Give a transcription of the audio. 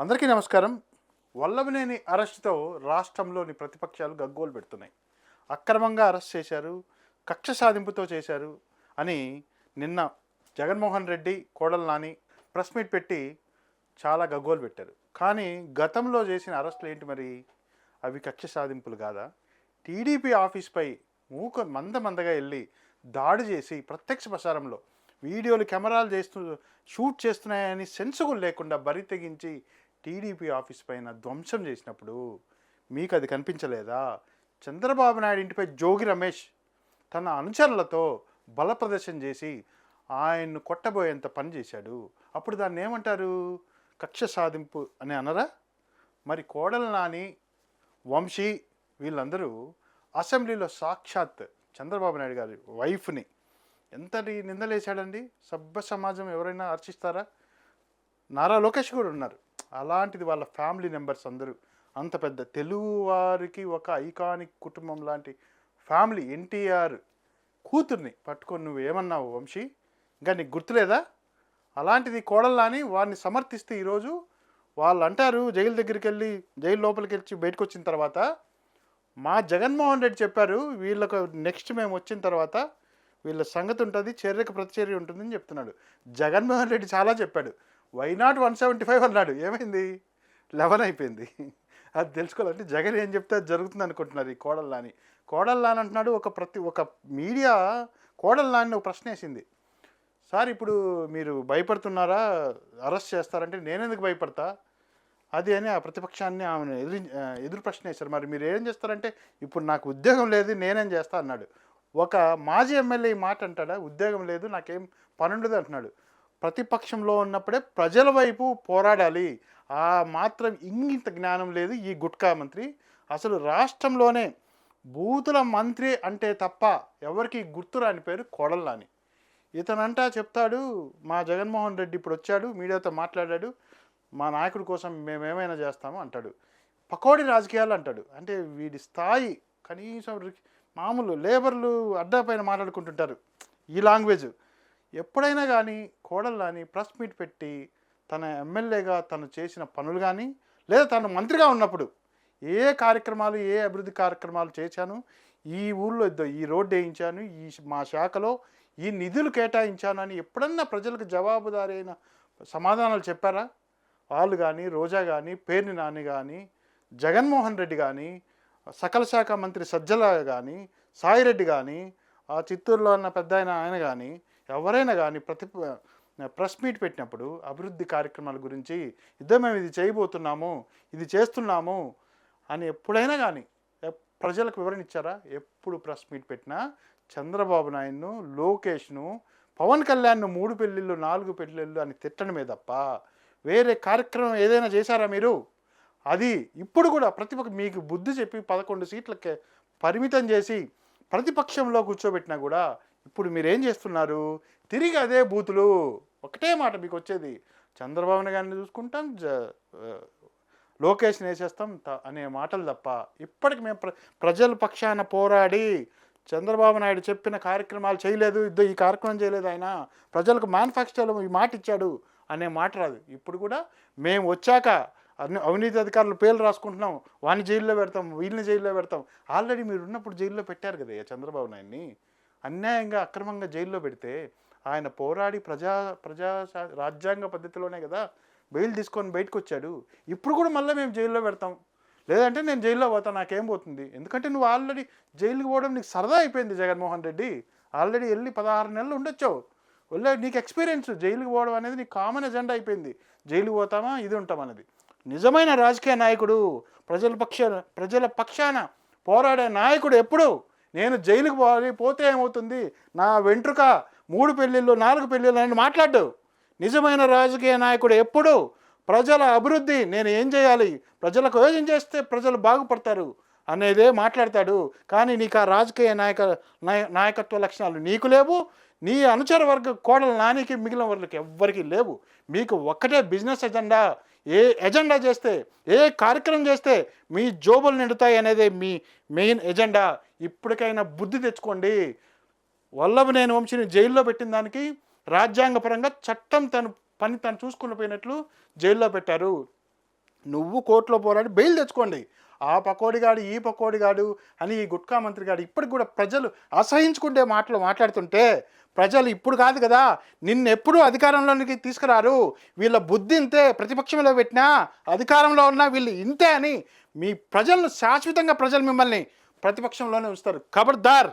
అందరికీ నమస్కారం. వల్లభనేని అరెస్టుతో రాష్ట్రంలోని ప్రతిపక్షాలు గగ్గోలు పెడుతున్నాయి. అక్రమంగా అరెస్ట్ చేశారు కక్ష సాధింపుతో చేశారు అని నిన్న జగన్మోహన్ రెడ్డి కోడల నాని ప్రెస్ మీట్ పెట్టి చాలా గగ్గోలు పెట్టారు. కానీ గతంలో చేసిన అరెస్టులు ఏంటి మరి? అవి కక్ష సాధింపులు కాదా? టీడీపీ ఆఫీస్పై మూక మంద మందగా వెళ్ళి దాడి చేసి ప్రత్యక్ష ప్రసారంలో వీడియోలు కెమెరాలు చేస్తూ షూట్ చేస్తున్నాయని సెన్స్ కూడా లేకుండా బరి తెగించి టీడీపీ ఆఫీస్ పైన ధ్వంసం చేసినప్పుడు మీకు అది కనిపించలేదా? చంద్రబాబు నాయుడు ఇంటిపై జోగి రమేష్ తన అనుచరులతో బల ప్రదర్శన చేసి ఆయన్ను కొట్టబోయేంత పని చేశాడు. అప్పుడు దాన్ని ఏమంటారు? కక్ష సాధింపు అని అనరా? మరి కోడల నాని వంశీ వీళ్ళందరూ అసెంబ్లీలో సాక్షాత్ చంద్రబాబు నాయుడు గారి వైఫ్ని ఎంతటి నిందలేశాడండి? సభ్య సమాజం ఎవరైనా అర్చిస్తారా నారా లోకేష్ కూడా ఉన్నారు. అలాంటిది వాళ్ళ ఫ్యామిలీ మెంబర్స్ అందరూ. అంత పెద్ద తెలుగు వారికి ఒక ఐకానిక్ కుటుంబం లాంటి ఫ్యామిలీ ఎన్టీఆర్ కూతుర్ని పట్టుకొని నువ్వు ఏమన్నావు వంశీ? ఇంకా నీకు గుర్తులేదా? అలాంటిది కోడల్లాని వారిని సమర్థిస్తే ఈరోజు వాళ్ళు అంటారు జైలు దగ్గరికి వెళ్ళి జైలు లోపలికి వెళ్ళి బయటకు వచ్చిన తర్వాత మా జగన్మోహన్ రెడ్డి చెప్పారు వీళ్ళకు నెక్స్ట్ మేము వచ్చిన తర్వాత వీళ్ళ సంగతి ఉంటుంది చర్యకు ప్రతిచర్య ఉంటుందని చెప్తున్నాడు. జగన్మోహన్ రెడ్డి చాలా చెప్పాడు. Why not one seventy five అన్నాడు. ఏమైంది? లెవెన్ అయిపోయింది. అది తెలుసుకోవాలంటే జగన్ ఏం చెప్తే అది జరుగుతుంది అనుకుంటున్నారు ఈ కోడల్లాని. కోడల్లాని అంటున్నాడు. ఒక ప్రతి ఒక మీడియా కోడల్లాని ఒక ప్రశ్న వేసింది. సార్ ఇప్పుడు మీరు భయపడుతున్నారా? అరెస్ట్ చేస్తారంటే నేనెందుకు భయపడతా? అది అని ఆ ప్రతిపక్షాన్ని ఆమెను ఎదురు ఎదురు ప్రశ్న వేశారు. మరి మీరు ఏం చేస్తారంటే ఇప్పుడు నాకు ఉద్యోగం లేదు నేనేం చేస్తా? అన్నాడు. ఒక మాజీ ఎమ్మెల్యే ఈ మాట అంటాడా? ఉద్యోగం లేదు నాకేం పనుండదు అంటున్నాడు. ప్రతిపక్షంలో ఉన్నప్పుడే ప్రజల వైపు పోరాడాలి. ఆ మాత్రం ఇంగింత జ్ఞానం లేదు ఈ గుట్కా మంత్రి. అసలు రాష్ట్రంలోనే బూతుల మంత్రి అంటే తప్ప ఎవరికి గుర్తురాని పేరు కొడల్లాని. ఇతనంటా చెప్తాడు మా జగన్మోహన్ రెడ్డి ఇప్పుడు వచ్చాడు మీడియాతో మాట్లాడాడు మా నాయకుడి కోసం మేమేమైనా చేస్తాము అంటాడు. పకోడి రాజకీయాలు అంటాడు. అంటే వీడి స్థాయి కనీసం మామూలు లేబర్లు అడ్డా పైన మాట్లాడుకుంటుంటారు. ఈ లాంగ్వేజ్. ఎప్పుడైనా కానీ కోడల్లాని ప్రెస్ మీట్ పెట్టి తన ఎమ్మెల్యేగా తను చేసిన పనులు కానీ లేదా తను మంత్రిగా ఉన్నప్పుడు ఏ కార్యక్రమాలు ఏ అభివృద్ధి కార్యక్రమాలు చేశాను ఈ ఊళ్ళో ఇద్దో ఈ రోడ్డు వేయించాను ఈ మా శాఖలో ఈ నిధులు కేటాయించాను అని ఎప్పుడన్నా ప్రజలకు జవాబుదారీ అయిన సమాధానాలు చెప్పారా? వాళ్ళు కానీ రోజా కానీ పేర్ని నాని కానీ జగన్మోహన్ రెడ్డి కానీ సకల శాఖ మంత్రి సజ్జల కానీ సాయిరెడ్డి కానీ ఆ చిత్తూరులో ఉన్న పెద్ద ఆయన ఆయన కానీ ఎవరైనా కానీ ప్రతి ప్రెస్ మీట్ పెట్టినప్పుడు అభివృద్ధి కార్యక్రమాల గురించి ఇద్దరు మేము ఇది చేయబోతున్నాము ఇది చేస్తున్నాము అని ఎప్పుడైనా కానీ ప్రజలకు వివరణ ఇచ్చారా? ఎప్పుడు ప్రెస్ మీట్ పెట్టినా చంద్రబాబు నాయుడును లోకేష్ను పవన్ కళ్యాణ్ను మూడు పెళ్ళిళ్ళు నాలుగు పెళ్ళిళ్ళు అని తిట్టడమే తప్ప వేరే కార్యక్రమం ఏదైనా చేశారా మీరు? అది ఇప్పుడు కూడా ప్రతిపక్ష మీకు బుద్ధి చెప్పి పదకొండు సీట్లకే పరిమితం చేసి ప్రతిపక్షంలో కూర్చోబెట్టినా కూడా ఇప్పుడు మీరు ఏం చేస్తున్నారు? తిరిగి అదే బూతులు. ఒకటే మాట మీకు వచ్చేది. చంద్రబాబు గారిని చూసుకుంటాం జ లోకేష్ని వేసేస్తాం త- అనే మాటలు తప్ప. ఇప్పటికి మేము ప్ర ప్రజల పక్షాన పోరాడి చంద్రబాబు నాయుడు చెప్పిన కార్యక్రమాలు చేయలేదు ఇద్దో ఈ కార్యక్రమం చేయలేదు ఆయన. ప్రజలకు మేనిఫెస్టోలో ఈ మాట ఇచ్చాడు అనే మాట రాదు. ఇప్పుడు కూడా మేము వచ్చాక అన్ని అవినీతి అధికారులు పేర్లు రాసుకుంటున్నాం. వాడిని జైల్లో పెడతాం వీళ్ళని జైల్లో పెడతాం. ఆల్రెడీ మీరు ఉన్నప్పుడు జైల్లో పెట్టారు కదా చంద్రబాబు నాయుడిని. అన్యాయంగా అక్రమంగా జైల్లో పెడితే ఆయన పోరాడి ప్రజా ప్రజా రాజ్యాంగ పద్ధతిలోనే కదా బెయిల్ తీసుకొని బయటకు వచ్చాడు ఇప్పుడు కూడా మళ్ళీ మేము జైల్లో పెడతాం. లేదంటే నేను జైల్లో పోతా నాకేం పోతుంది? ఎందుకంటే నువ్వు ఆల్రెడీ జైలుకి పోవడం నీకు సరదా అయిపోయింది జగన్మోహన్ రెడ్డి. ఆల్రెడీ వెళ్ళి పదహారు నెలలు ఉండొచ్చావు వెళ్ళే నీకు ఎక్స్పీరియన్స్ జైలుకి పోవడం అనేది నీకు కామన్ ఎజెండా అయిపోయింది. జైలుకి పోతామా ఇది ఉంటాం అనేది. నిజమైన రాజకీయ నాయకుడు ప్రజల పక్ష ప్రజల పక్షాన పోరాడే నాయకుడు ఎప్పుడు నేను జైలుకు పోవాలి పోతే ఏమవుతుంది? నా వెంట్రుక మూడు పెళ్ళిళ్ళు నాలుగు పెళ్ళిళ్ళు అని మాట్లాడు నిజమైన రాజకీయ నాయకుడు ఎప్పుడు ప్రజల అభివృద్ధి నేను ఏం చేయాలి? ప్రజలకు ఏం చేస్తే ప్రజలు బాగుపడతారు అనేదే మాట్లాడతాడు. కానీ నీకు ఆ రాజకీయ నాయక నాయ- నాయకత్వ లక్షణాలు నీకు లేవు నీ అనుచర వర్గ కోడలు నానికి మిగిలిన వర్గకి ఎవ్వరికీ లేవు. మీకు ఒక్కటే బిజినెస్ ఎజెండా. ఏ ఎజెండా చేస్తే ఏ కార్యక్రమం చేస్తే మీ జోబులు నిండుతాయి అనేది మీ మెయిన్ ఎజెండా. ఇప్పటికైనా బుద్ధి తెచ్చుకోండి. వల్లభనేని వంశీని జైల్లో పెట్టిన దానికి రాజ్యాంగపరంగా చట్టం తను పని తను చూసుకుని పోయినట్లు జైల్లో పెట్టారు. నువ్వు కోర్టులో పోరాడి బెయిల్ తెచ్చుకోండి. ఆ పకోడిగాడు ఈ పకోడిగాడు అని ఈ గుట్కా మంత్రి గాడు ఇప్పటికి కూడా ప్రజలు అసహించుకుంటే మాటలు మాట్లాడుతుంటే ప్రజలు ఇప్పుడు కాదు కదా నిన్నెప్పుడు అధికారంలోనికి తీసుకురారు. వీళ్ళ బుద్ధి ఇంతే ప్రతిపక్షంలో పెట్టినా అధికారంలో ఉన్నా వీళ్ళు ఇంతే అని మీ ప్రజలను శాశ్వతంగా ప్రజలు మిమ్మల్ని ప్రతిపక్షంలోనే ఉంచుతారు. ఖబర్దార్!